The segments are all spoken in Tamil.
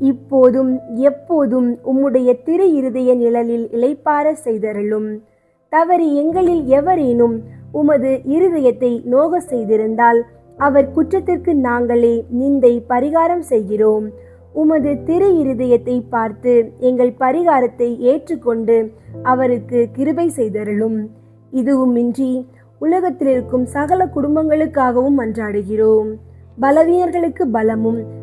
இப்போதும் எப்போதும் உம்முடைய திரு இருதய நிழலில் இளைப்பார செய்தருளும். தவறி எங்களில் எவரேனும் உமது இருதயத்தை நோக செய்திருந்தால் அவர் குற்றத்திற்கு நாங்களே நிந்தை பரிகாரம் செய்கிறோம். உமது திரு இருதயத்தை பார்த்து எங்கள் பரிகாரத்தை ஏற்றுக்கொண்டு அவருக்கு கிருபை செய்தருளும். இதுவுமின்றி உலகத்தில் இருக்கும் சகல குடும்பங்களுக்காகவும் மன்றாடுகிறோம் பலவீனர்களுக்கு பலமும்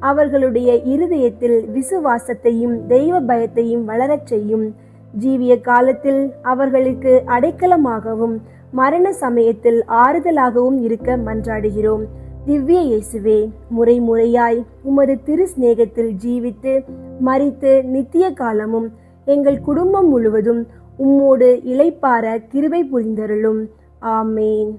அவர்களுடைய இருதயத்தில் விசுவாசத்தையும் தெய்வ பயத்தையும் வளரச் செய்யும். ஜீவிய காலத்தில் அவர்களுக்கு அடைக்கலமாகவும் மரண சமயத்தில் ஆறுதலாகவும் இருக்க மன்றாடுகிறோம். திவ்ய இயேசுவே முறை முறையாய் உமது திரு சிநேகத்தில் ஜீவித்து மறித்து நித்திய காலமும் எங்கள் குடும்பம் முழுவதும் உம்மோடு இளைப்பார கிருபை புரிந்தருளும். ஆமேன்.